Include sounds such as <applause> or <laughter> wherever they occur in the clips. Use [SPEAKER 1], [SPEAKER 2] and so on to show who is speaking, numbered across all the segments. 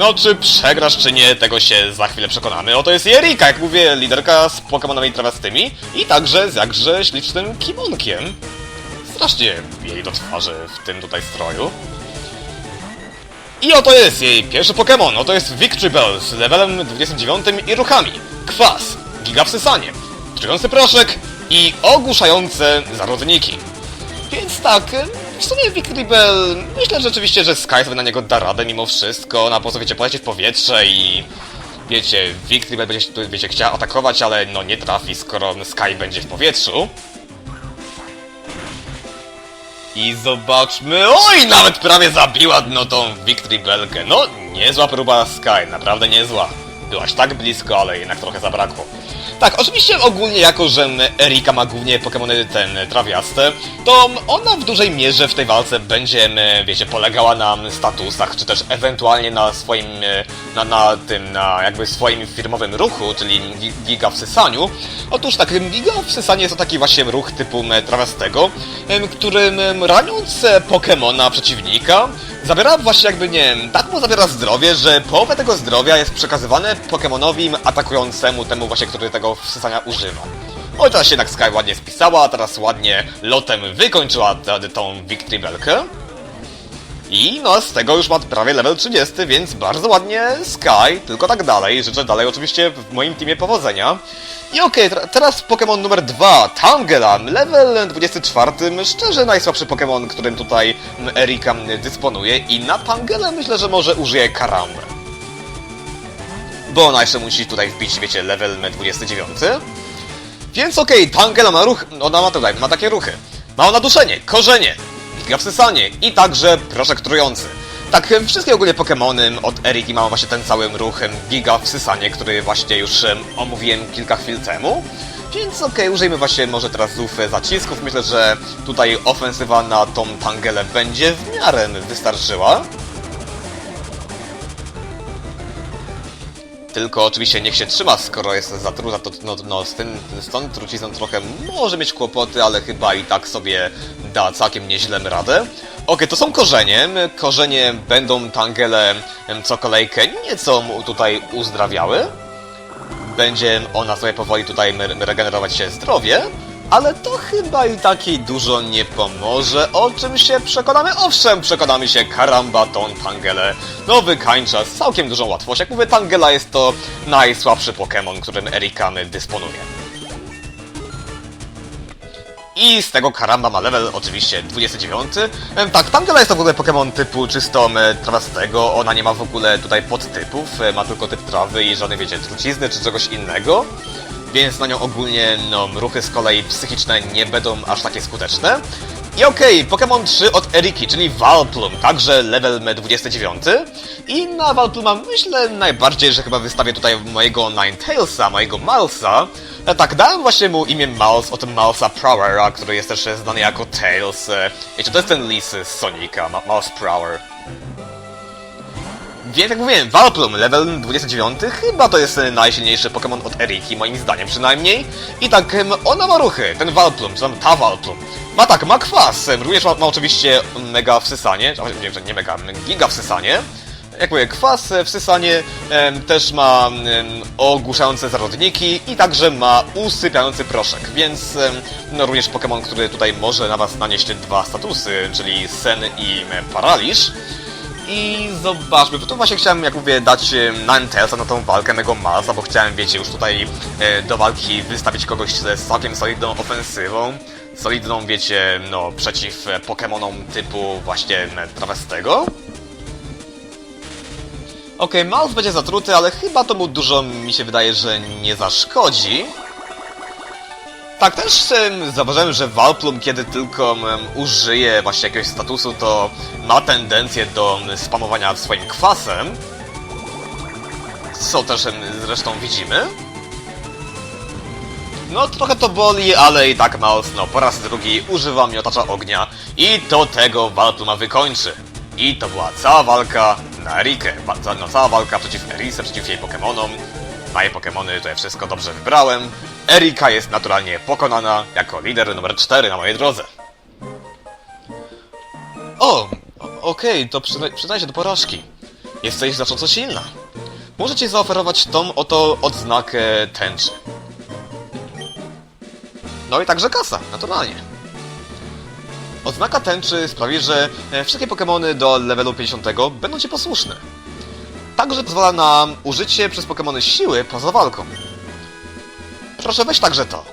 [SPEAKER 1] No, czy przegrasz, czy nie, tego się za chwilę przekonamy. Oto jest Erika, jak mówię, liderka z Pokemonami trawastymi i także z jakże ślicznym kimonkiem. Strasznie jej do twarzy w tym tutaj stroju. I oto jest jej pierwszy Pokémon, oto jest Victory Bell z levelem 29 i ruchami. Kwas, gigapsysanie, trujący proszek i ogłuszające zarodniki. Więc tak, w sumie Victory Bell, myślę rzeczywiście, że Sky sobie na niego da radę mimo wszystko, na po co wiecie, poleci w powietrze i... Wiecie, Victory Bell będzie, wiecie, chciała atakować, ale no nie trafi, skoro Sky będzie w powietrzu. I zobaczmy, oj, nawet prawie zabiła no tą Victory. No, niezła próba Sky, naprawdę niezła. Byłaś tak blisko, ale jednak trochę zabrakło. Tak, oczywiście ogólnie jako, że Erika ma głównie Pokémony ten trawiaste, to ona w dużej mierze w tej walce będzie, wiecie, polegała na statusach, czy też ewentualnie na swoim, e, na, na tym, na jakby swoim firmowym ruchu, czyli gi- giga wsysaniu. Otóż tak, giga wsysanie jest to taki właśnie ruch typu em, którym em, raniąc e, Pokemona przeciwnika, zabiera właśnie jakby, nie wiem, tak mu zabiera zdrowie, że połowę tego zdrowia jest przekazywane Pokemonowi atakującemu, temu właśnie, który tego wsysania używa. Oj, teraz się jednak Sky ładnie spisała, teraz ładnie lotem wykończyła tą Victory Belkę. I no, z tego już ma prawie level 30, więc bardzo ładnie Sky, tylko tak dalej. Życzę dalej oczywiście w moim teamie powodzenia. I okej, tra- teraz Pokémon numer 2, Tangela, level 24, szczerze najsłabszy Pokémon, którym tutaj Erika dysponuje i na Tangelę myślę, że może użyje Karambę. Bo ona jeszcze musi tutaj wbić, wiecie, level 29. Więc okej, Tangela ma ruch, ona ma tutaj, ma takie ruchy. Ma ona duszenie, korzenie, gigapsysanie i także proszek trujący. Tak, wszystkie ogólnie Pokémony od Eriki mają właśnie ten cały ruch giga wsysanie, który właśnie już em, omówiłem kilka chwil temu. Więc okej, użyjmy właśnie może teraz e, zacisków. Myślę, że tutaj ofensywa na tą Tangelę będzie w miarę wystarczyła. Tylko oczywiście niech się trzyma, skoro jest zatruta, to no, no, z, tym, z tą trucizną trochę może mieć kłopoty, ale chyba i tak sobie da całkiem nieźle radę. Okej, to są korzenie. Korzenie będą Tangelę em, co kolejkę nieco tutaj uzdrawiały. Będzie ona sobie powoli tutaj regenerować się zdrowie. Ale to chyba i takiej dużo nie pomoże, o czym się przekonamy. Owszem, przekonamy się, karamba, tą Tangelę no wykańcza z całkiem dużą łatwością. Jak mówię, Tangela jest to najsłabszy Pokémon, którym Erikamy dysponuje. I z tego Karamba ma level oczywiście 29. Em, Tak, Tangela jest to w ogóle Pokémon typu czysto trawastego, ona nie ma w ogóle tutaj podtypów, e, ma tylko typ trawy i żadnej, wiecie, trucizny czy czegoś innego. Więc na nią ogólnie, no, ruchy z kolei psychiczne nie będą aż takie skuteczne. I okej, Pokémon 3 od Eriki, czyli Valplum, także level 29. I na Valpluma myślę najbardziej, że chyba wystawię tutaj mojego Ninetales,a mojego Malsa. E, Tak, dałem właśnie mu imię Miles od Milesa Prowera, który jest też znany jako Tails. E, Wiecie, to jest ten lis z Sonika, Miles Prower. Więc jak mówiłem, Valplum, level 29, chyba to jest e, najsilniejszy Pokémon od Eriki, moim zdaniem przynajmniej. I tak, ona ma ruchy, ten Valplum, czy tam ta Valplum. Ma tak, ma kwas, również ma, ma oczywiście mega wsysanie, nie, nie mega, giga wsysanie. Jak mówię, kwas, e, wsysanie, też ma ogłuszające zarodniki i także ma usypiający proszek, więc no również Pokémon, który tutaj może na was nanieść dwa statusy, czyli sen i paraliż. I zobaczmy, bo tu właśnie chciałem, jak mówię, dać e, Ninetaleса na tą walkę mego Malsa, bo chciałem, wiecie, już tutaj e, do walki wystawić kogoś z całkiem solidną ofensywą. Solidną, wiecie, no, przeciw Pokemonom typu właśnie trawestego. Okej, Mouse będzie zatruty, ale chyba to mu dużo, mi się wydaje, że nie zaszkodzi. Tak, też em, zauważyłem, że Valplum, kiedy tylko użyje właśnie jakiegoś statusu, to ma tendencję do spamowania swoim kwasem. Co też zresztą widzimy. No, trochę to boli, ale i tak Mouse, no, po raz drugi używa miotacza ognia i to tego Valpluma wykończy. I to była cała walka na ca- No, cała walka przeciw Erice, przeciw jej Pokemonom. Na jej Pokemony tutaj wszystko dobrze wybrałem. Erika jest naturalnie pokonana jako lider numer 4 na mojej drodze. O, okej, to przyzna- przyznaję się do porażki. jesteś znacząco silna. Może ci zaoferować tą oto odznakę tęczy. No i także kasa, naturalnie. Odznaka tęczy sprawi, że e, wszystkie Pokémony do levelu 50 będą ci posłuszne. Także pozwala na użycie przez Pokémony siły poza walką. Proszę weź także to.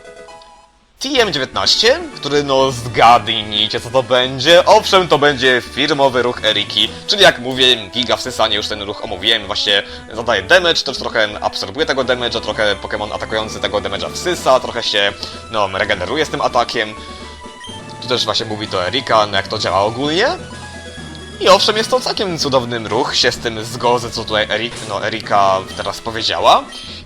[SPEAKER 1] TM19, który no zgadnijcie co to będzie. Owszem, to będzie firmowy ruch Eriki, czyli jak mówię, giga wsysanie, już ten ruch omówiłem, właśnie zadaje damage, też trochę absorbuje tego damage'a, trochę Pokémon atakujący tego damage'a wsysa, trochę się, no, regeneruje z tym atakiem. Tu też właśnie mówi to Erika, no jak to działa ogólnie. I owszem, jest to całkiem cudowny ruch, się z tym zgodzę, co tutaj Erik, no, Erika teraz powiedziała.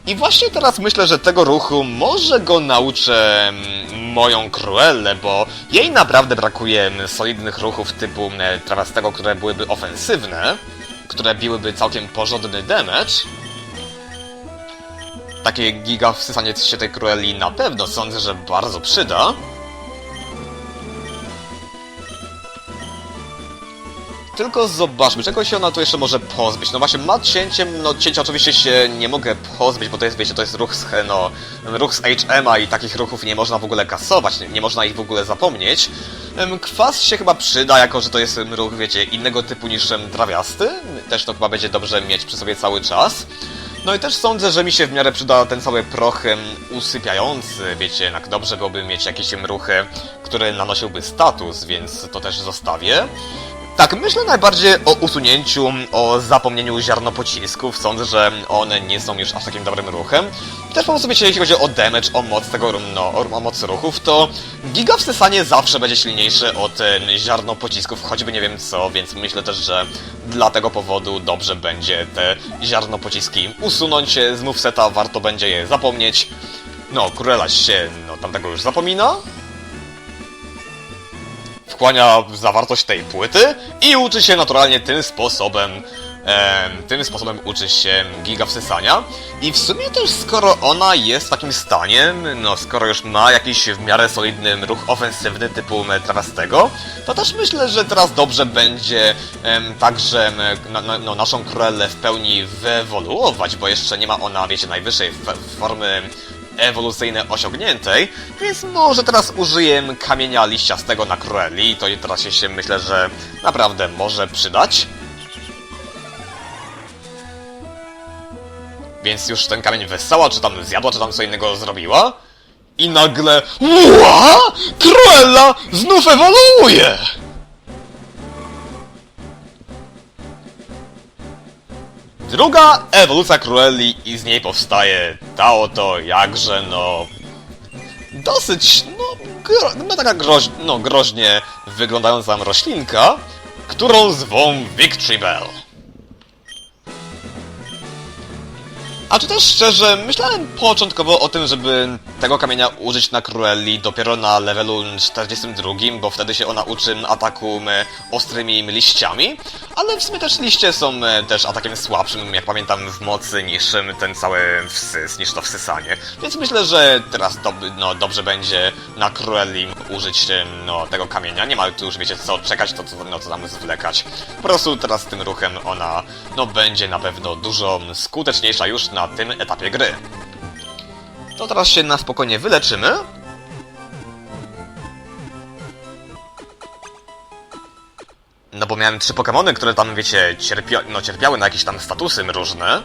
[SPEAKER 1] I właśnie teraz myślę, że tego ruchu może go nauczę mm, moją Cruellę, bo jej naprawdę brakuje mm, solidnych ruchów typu mm, Travestego, które byłyby ofensywne, które biłyby całkiem porządny damage. Takie giga wsysanie się tej Cruelli na pewno sądzę, że bardzo przyda. Tylko zobaczmy, czego się ona tu jeszcze może pozbyć. No właśnie, ma cięciem, no cięcia oczywiście się nie mogę pozbyć, bo to jest, wiecie, to jest ruch z, no, ruch z HM-a i takich ruchów nie można w ogóle kasować, nie, nie można ich w ogóle zapomnieć. Kwas się chyba przyda, jako że to jest ruch, wiecie, innego typu niż trawiasty. Też to chyba będzie dobrze mieć przy sobie cały czas. No i też sądzę, że mi się w miarę przyda ten cały proch usypiający, wiecie, jednak dobrze byłoby mieć jakieś ruchy, które nanosiłby status, więc to też zostawię. Tak, myślę najbardziej o usunięciu, o zapomnieniu ziarno pocisków. Sądzę, że one nie są już aż takim dobrym ruchem. Też po prostu wiecie, jeśli chodzi o damage, o moc tego, no, o, moc ruchów, to giga wsysanie zawsze będzie silniejsze od ziarno pocisków, choćby nie wiem co, więc myślę też, że dla tego powodu dobrze będzie te ziarno pociski usunąć z moveseta, warto będzie je zapomnieć. No, Kurela się, no, tamtego już zapomina, wchłania zawartość tej płyty i uczy się naturalnie tym sposobem. em, tym sposobem uczy się giga wsysania. I w sumie też skoro ona jest w takim stanie, no skoro już ma jakiś w miarę solidny ruch ofensywny typu em, Travestego, to też myślę, że teraz dobrze będzie także na, na, no, naszą Cruellę w pełni wyewoluować, bo jeszcze nie ma ona, wiecie, najwyższej formy ewolucyjne osiągniętej, więc może teraz użyję kamienia liściastego na Cruelli, to teraz się myślę, że naprawdę może przydać. Więc już ten kamień wessała, czy tam zjadła, czy tam co innego zrobiła. I nagle... Ła! Cruella znów ewoluuje! Druga ewolucja Cruelli i z niej powstaje ta oto jakże no... Dosyć, no, gro, no taka groź, no, groźnie wyglądająca roślinka, którą zwą Victory Bell. A czy też szczerze, myślałem początkowo o tym, żeby tego kamienia użyć na Cruelli dopiero na levelu 42, bo wtedy się ona uczy ataku ostrymi liściami, ale w sumie też liście są też atakiem słabszym, jak pamiętam, w mocy niż ten cały wsys, niż to wsysanie. Więc myślę, że teraz dob no, dobrze będzie na Cruelli użyć em, no, tego kamienia. Nie ma tu już, wiecie, co czekać, to co, no, co tam zwlekać. Po prostu teraz tym ruchem ona no, będzie na pewno dużo skuteczniejsza już na tym etapie gry. To teraz się na spokojnie wyleczymy. No bo miałem trzy Pokémony, które tam, wiecie, cierpia no, cierpiały na jakieś tam statusy różne.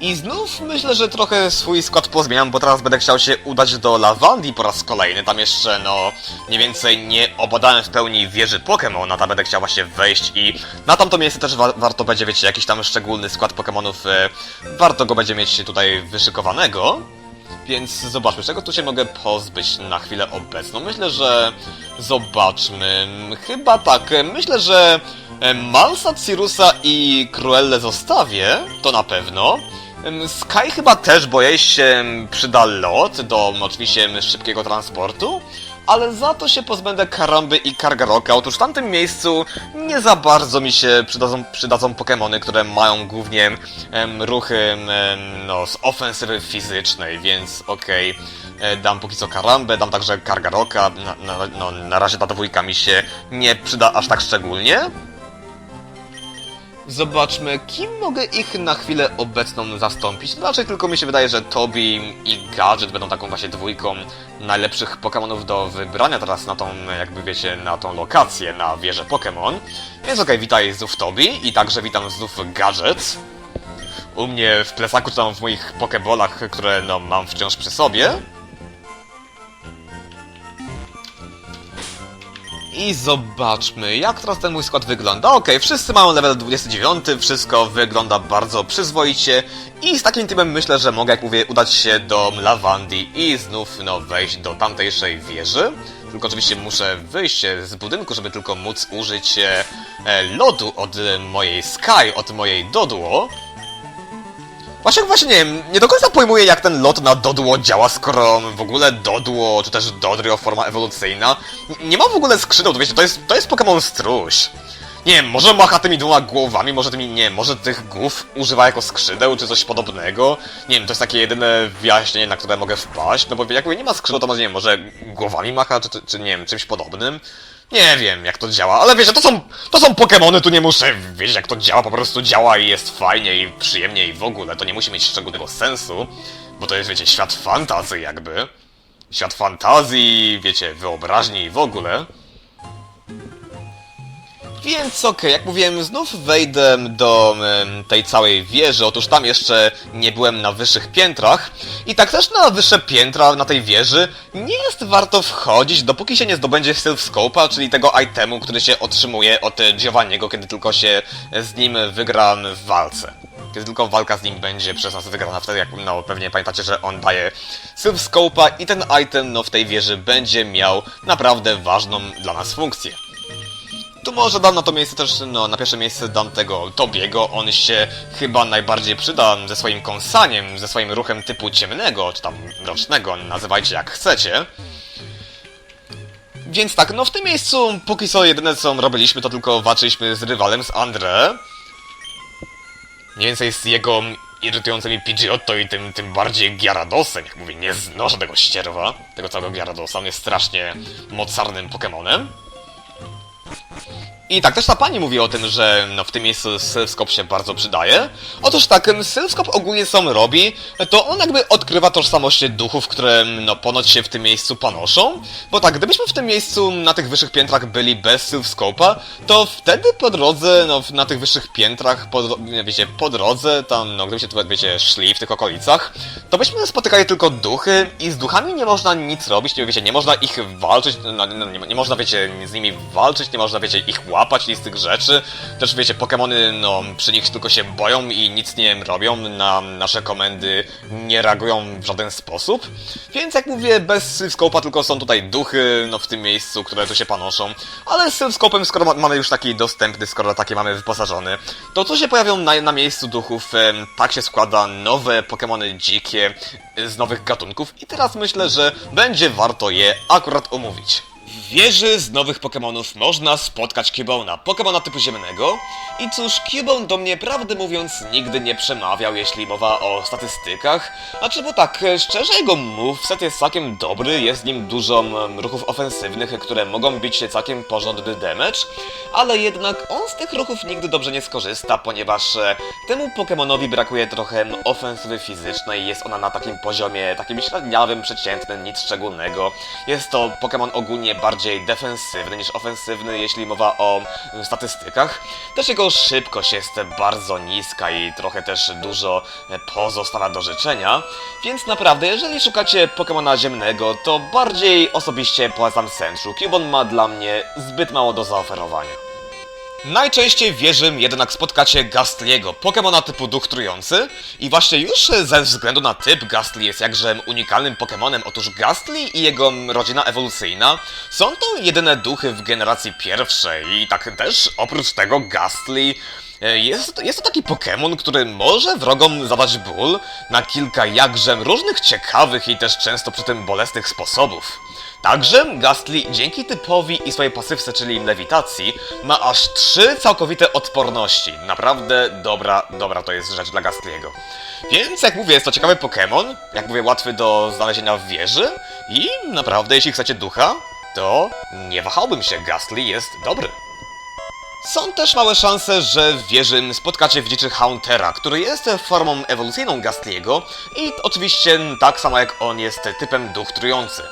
[SPEAKER 1] I znów myślę, że trochę swój skład pozmieniam, bo teraz będę chciał się udać do Lawandii po raz kolejny. Tam jeszcze, no, mniej więcej nie obadałem w pełni wieży Pokémon, tam będę chciał właśnie wejść i na tamto miejsce też wa warto będzie, wiecie, jakiś tam szczególny skład Pokémonów, e, warto go będzie mieć tutaj wyszykowanego. Więc zobaczmy, czego tu się mogę pozbyć na chwilę obecną. Myślę, że zobaczmy. Chyba tak. Myślę, że e, Malsa, Cirusa i Cruelle zostawię. To na pewno. Sky chyba też, bo jej się przyda lot do oczywiście szybkiego transportu. Ale za to się pozbędę Karamby i Kargaroka. Otóż w tamtym miejscu nie za bardzo mi się przydadzą, przydadzą Pokémony, które mają głównie em, ruchy em, no, z ofensywy fizycznej, więc okej. E, Dam póki co Karambę, dam także Kargaroka. Na, na, no, na razie ta dwójka mi się nie przyda aż tak szczególnie. Zobaczmy, kim mogę ich na chwilę obecną zastąpić. No Raczej tylko mi się wydaje, że Toby i Gadget będą taką właśnie dwójką najlepszych Pokémonów do wybrania teraz na tą, jakby wiecie, na tą lokację, na wieżę Pokémon. Więc okej, witaj znów Toby i także witam znów Gadget. U mnie w plecaku, czy tam w moich Pokebolach, które no mam wciąż przy sobie. I zobaczmy, jak teraz ten mój skład wygląda. Okej, wszyscy mają level 29, wszystko wygląda bardzo przyzwoicie i z takim typem myślę, że mogę, jak mówię, udać się do Lawandii i znów, no, wejść do tamtejszej wieży. Tylko oczywiście muszę wyjść z budynku, żeby tylko móc użyć e, lodu od e, mojej Sky, od mojej Doduo. Właśnie, właśnie nie wiem, nie do końca pojmuję jak ten lot na Doduo działa, skoro w ogóle Doduo, czy też Dodrio forma ewolucyjna nie ma w ogóle skrzydeł, wiecie, to jest, to jest Pokémon struś. Nie wiem, może macha tymi dwoma głowami, może tymi, nie może tych głów używa jako skrzydeł, czy coś podobnego. Nie wiem, to jest takie jedyne wyjaśnienie, na które mogę wpaść, no bo jakby nie ma skrzydeł, to może, nie wiem, może głowami macha, czy, czy, czy nie wiem, czymś podobnym. Nie wiem, jak to działa, ale wiecie, to są, to są Pokemony, tu nie muszę wiedzieć, jak to działa, po prostu działa i jest fajnie i przyjemnie i w ogóle, to nie musi mieć szczególnego sensu, bo to jest, wiecie, świat fantazji jakby. Świat fantazji, wiecie, wyobraźni i w ogóle. Więc okej, jak mówiłem, znów wejdę do tej całej wieży. Otóż tam jeszcze nie byłem na wyższych piętrach. I tak też na wyższe piętra na tej wieży nie jest warto wchodzić, dopóki się nie zdobędzie Sylph Scope'a, czyli tego itemu, który się otrzymuje od Giovanniego, kiedy tylko się z nim wygra w walce. Kiedy tylko walka z nim będzie przez nas wygrana, wtedy jak no pewnie pamiętacie, że on daje Sylph Scope'a i ten item no w tej wieży będzie miał naprawdę ważną dla nas funkcję. Tu może dam na to miejsce też, no, na pierwsze miejsce dam tego Tobiego. On się chyba najbardziej przyda ze swoim kąsaniem, ze swoim ruchem typu ciemnego, czy tam mrocznego, nazywajcie jak chcecie. Więc tak, no w tym miejscu póki co jedyne co robiliśmy to tylko walczyliśmy z rywalem, z Andre. Mniej więcej z jego irytującymi Pidgeotto i tym, tym bardziej Gyaradosem, jak mówię, nie znoszę tego ścierwa, tego całego Gyaradosa, on jest strasznie mocarnym Pokemonem. Yeah. I tak, też ta pani mówi o tym, że no, w tym miejscu Sylskop się bardzo przydaje. Otóż tak, Sylskop ogólnie on robi, to on jakby odkrywa tożsamość duchów, które no, ponoć się w tym miejscu panoszą. Bo tak, gdybyśmy w tym miejscu na tych wyższych piętrach byli bez Sylskopa, to wtedy po drodze, no na tych wyższych piętrach, po, wiecie, po drodze, tam, no gdybyście wiecie, szli w tych okolicach, to byśmy spotykali tylko duchy i z duchami nie można nic robić, nie, wiecie, nie można ich walczyć, no, no, nie, nie można, wiecie, z nimi walczyć, nie można, wiecie, ich i z tych rzeczy. Też, wiecie, Pokemony, no, przy nich tylko się boją i nic nie robią, na nasze komendy nie reagują w żaden sposób. Więc, jak mówię, bez Sylscope'a tylko są tutaj duchy, no, w tym miejscu, które tu się panoszą. Ale z Sylscope'em, skoro ma, mamy już taki dostępny, skoro takie mamy wyposażony, to co się pojawią na, na miejscu duchów, tak się składa nowe Pokemony dzikie z nowych gatunków i teraz myślę, że będzie warto je akurat omówić. Wieży z nowych Pokemonów można spotkać Cubona, Pokemona typu ziemnego. I cóż, Cubone do mnie prawdę mówiąc nigdy nie przemawiał, jeśli mowa o statystykach. Znaczy, bo tak, e, szczerze jego moveset jest całkiem dobry, jest nim dużo ruchów ofensywnych, które mogą bić całkiem porządny damage, ale jednak on z tych ruchów nigdy dobrze nie skorzysta, ponieważ e, temu Pokemonowi brakuje trochę ofensywy fizycznej, jest ona na takim poziomie, takim średniawym, przeciętnym, nic szczególnego. Jest to Pokémon ogólnie bardziej defensywny niż ofensywny, jeśli mowa o statystykach. Też jego szybkość jest bardzo niska i trochę też dużo pozostawia do życzenia. Więc naprawdę, jeżeli szukacie Pokémona ziemnego, to bardziej osobiście polecam Sentru. Cubone ma dla mnie zbyt mało do zaoferowania. Najczęściej w wieży jednak spotkacie Gastliego, Pokemona typu duch trujący. I właśnie już ze względu na typ Gastly jest jakże unikalnym Pokemonem. Otóż Gastly i jego rodzina ewolucyjna są to jedyne duchy w generacji pierwszej. I tak też oprócz tego Gastly e, jest, jest to taki Pokémon, który może wrogom zadać ból na kilka jakże różnych ciekawych i też często przy tym bolesnych sposobów. Także Gastly dzięki typowi i swojej pasywce, czyli lewitacji, ma aż trzy całkowite odporności. Naprawdę dobra, dobra to jest rzecz dla Gastly'ego. Więc jak mówię, jest to ciekawy Pokémon, jak mówię, łatwy do znalezienia w wieży i naprawdę jeśli chcecie ducha, to nie wahałbym się, Gastly jest dobry. Są też małe szanse, że w wieży spotkacie w dziczy Hauntera, który jest formą ewolucyjną Gastliego i oczywiście tak samo jak on jest typem duch trujący.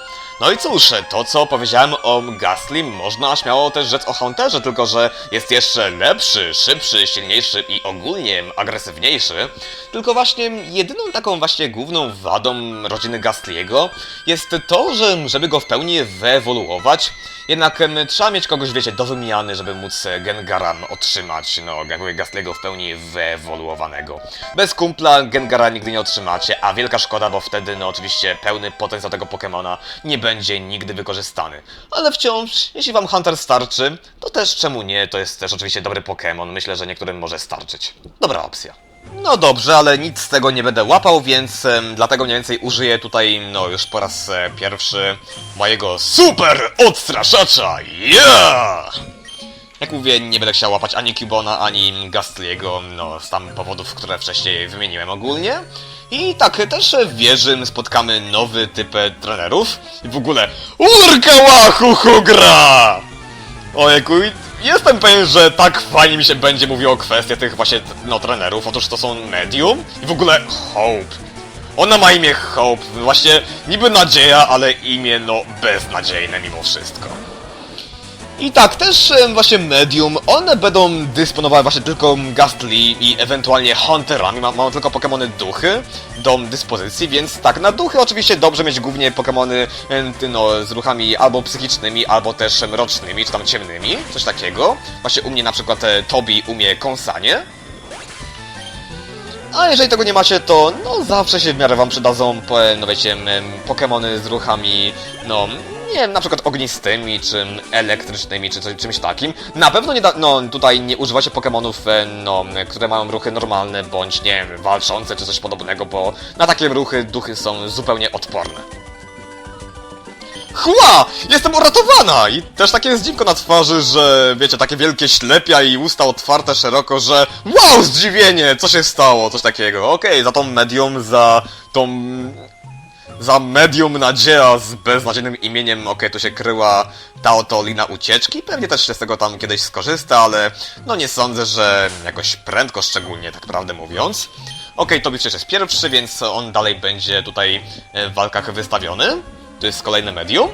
[SPEAKER 1] No i cóż, to co powiedziałem o Gastly można śmiało też rzec o Haunterze, tylko że jest jeszcze lepszy, szybszy, silniejszy i ogólnie agresywniejszy. Tylko właśnie jedyną taką właśnie główną wadą rodziny Gastliego jest to, że żeby go w pełni wyewoluować, jednak trzeba mieć kogoś, wiecie, do wymiany, żeby móc e, Gengara otrzymać, no, jakby Gastliego w pełni wyewoluowanego. Bez kumpla Gengara nigdy nie otrzymacie, a wielka szkoda, bo wtedy, no oczywiście, pełny potencjał tego Pokemona nie będzie nigdy wykorzystany. Ale wciąż, jeśli wam Hunter starczy, to też czemu nie, to jest też oczywiście dobry Pokémon, myślę, że niektórym może starczyć. Dobra opcja. No dobrze, ale nic z tego nie będę łapał, więc em, dlatego mniej więcej użyję tutaj, no już po raz e, pierwszy mojego super odstraszacza, yeah! Jak mówię, nie będę chciał łapać ani Cubona, ani Gastliego, no z tam powodów, które wcześniej wymieniłem ogólnie. I tak, też w wieży spotkamy nowy typ trenerów. I w ogóle Urkałachu Hugra! Ojejku, jestem pewien, że tak fajnie mi się będzie mówiło o kwestii tych właśnie, no, trenerów. Otóż to są Medium i w ogóle Hope. Ona ma imię Hope, właśnie niby nadzieja, ale imię, no, beznadziejne mimo wszystko. I tak, też właśnie Medium, one będą dysponowały właśnie tylko Gastly i ewentualnie Hunterami, Ma, tylko Pokémony duchy do dyspozycji, więc tak, na duchy oczywiście dobrze mieć głównie Pokémony no, z ruchami albo psychicznymi, albo też mrocznymi, czy tam ciemnymi, coś takiego. Właśnie u mnie na przykład e, Tobi umie kąsanie, a jeżeli tego nie macie, to no zawsze się w miarę wam przydadzą, no wiecie, em, Pokemony z ruchami, no nie wiem, na przykład ognistymi, czy elektrycznymi, czy coś, czymś takim. Na pewno nie da, no tutaj nie używacie Pokemonów, e, no, które mają ruchy normalne, bądź nie wiem, walczące, czy coś podobnego, bo na takie ruchy duchy są zupełnie odporne. Chła! Jestem uratowana! I też takie zdziwko na twarzy, że wiecie, takie wielkie ślepia i usta otwarte szeroko, że wow, zdziwienie! Co się stało? Coś takiego. Okej, za tą medium, za tą... Za medium nadzieja z beznadziejnym imieniem, okej, tu się kryła ta oto lina ucieczki, pewnie też się z tego tam kiedyś skorzysta, ale no nie sądzę, że jakoś prędko szczególnie, tak prawdę mówiąc. Okej, Tobi przecież jest pierwszy, więc on dalej będzie tutaj e, w walkach wystawiony. To jest kolejne medium.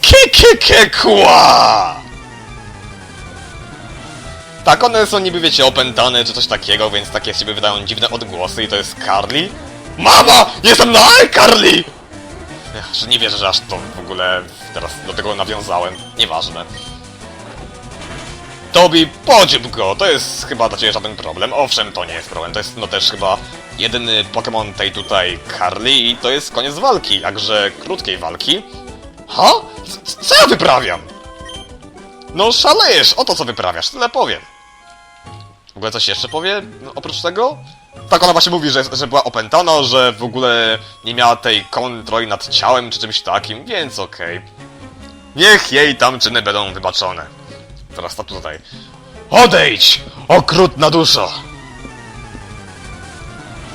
[SPEAKER 1] Kikikikła! Tak, one są niby, wiecie, opętane czy coś takiego, więc takie z siebie wydają dziwne odgłosy i to jest Carly. Mama! Jestem na Carly! Że nie wierzę, że aż to w ogóle teraz do tego nawiązałem. Nieważne. Tobi, podziób go! To jest chyba dla ciebie żaden problem. Owszem, to nie jest problem. To jest no też chyba jedyny Pokémon tej tutaj Carly i to jest koniec walki, jakże krótkiej walki. Ha? Co ja wyprawiam? No szalejesz, oto co wyprawiasz, tyle powiem. W ogóle coś jeszcze powie no, oprócz tego? Tak, ona właśnie mówi, że, że była opętana, że w ogóle nie miała tej kontroli nad ciałem czy czymś takim, więc okej. Niech jej tam czyny będą wybaczone. Teraz to tutaj. Odejdź, okrutna duszo!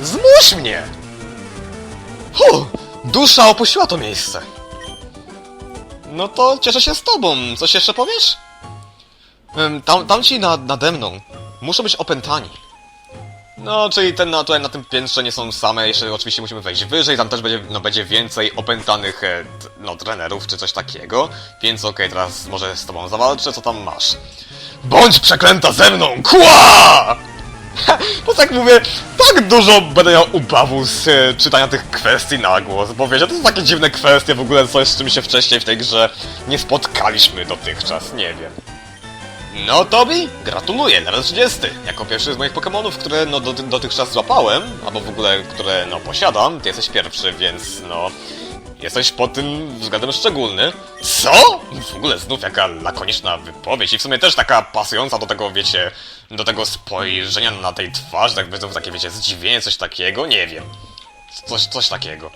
[SPEAKER 1] Zmuś mnie! Hu! Dusza opuściła to miejsce. No to cieszę się z tobą. Coś jeszcze powiesz? Tam, tamci na, nade mną muszą być opętani. No, czyli ten na, tutaj na tym piętrze nie są same, jeszcze oczywiście musimy wejść wyżej, tam też będzie, no, będzie więcej opętanych, e, no, trenerów czy coś takiego, więc okej, teraz może z tobą zawalczę, co tam masz? Bądź przeklęta ze mną, kła! <laughs> Bo tak mówię, tak dużo będę miał ubawu z e, czytania tych kwestii na głos, bo wiecie, to są takie dziwne kwestie, w ogóle coś, z czym się wcześniej w tej grze nie spotkaliśmy dotychczas, nie wiem. No Tobi, gratuluję, level 30. Jako pierwszy z moich Pokemonów, które no doty- dotychczas złapałem, albo w ogóle które no posiadam, ty jesteś pierwszy, więc no... Jesteś pod tym względem szczególny. Co? W ogóle znów jaka lakoniczna wypowiedź i w sumie też taka pasująca do tego, wiecie, do tego spojrzenia na tej twarzy, tak znów takie, wiecie, zdziwienie, coś takiego, nie wiem. Coś, coś takiego.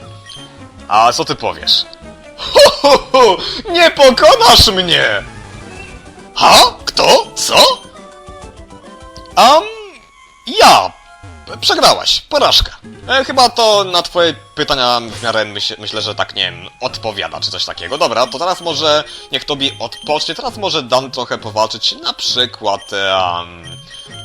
[SPEAKER 1] A co ty powiesz? <laughs> Ho, ho, ho! Nie pokonasz mnie! Ha? Przegrałaś, porażka. E, chyba to na twoje pytania w miarę myśl, myślę, że tak, nie wiem, odpowiada, czy coś takiego. Dobra, to teraz może niech Tobi odpocznie, teraz może dam trochę powalczyć, na przykład, em,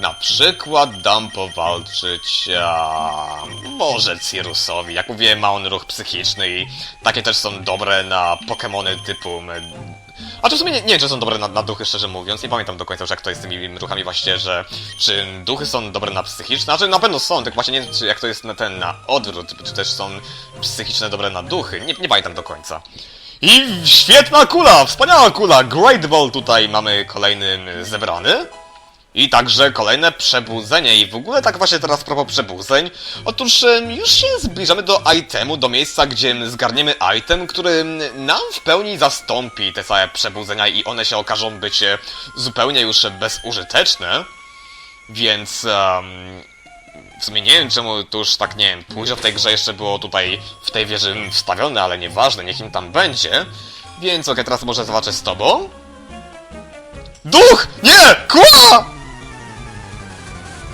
[SPEAKER 1] na przykład dam powalczyć, em, może Cirusowi. Jak mówiłem, ma on ruch psychiczny i takie też są dobre na Pokémony typu... em, a czy w sumie nie, nie wiem, czy są dobre na, na duchy, szczerze mówiąc. Nie pamiętam do końca już jak to jest z tymi ruchami właśnie, że czy duchy są dobre na psychiczne? Znaczy na pewno są, tylko właśnie nie wiem, czy jak to jest na ten na odwrót, czy też są psychiczne dobre na duchy. Nie, nie pamiętam do końca. I świetna kula, wspaniała kula, Great Ball tutaj mamy kolejny zebrany. I także kolejne przebudzenie i w ogóle tak właśnie teraz propos przebudzeń. Otóż już się zbliżamy do itemu, do miejsca, gdzie zgarniemy item, który nam w pełni zastąpi te całe przebudzenia i one się okażą być e, zupełnie już bezużyteczne. Więc em, w sumie nie wiem czemu to już tak nie wiem, późno w tej grze jeszcze było tutaj w tej wieży wstawione, ale nieważne, niech im tam będzie. Więc okej, teraz może zobaczę z tobą. Duch! Nie! Kła!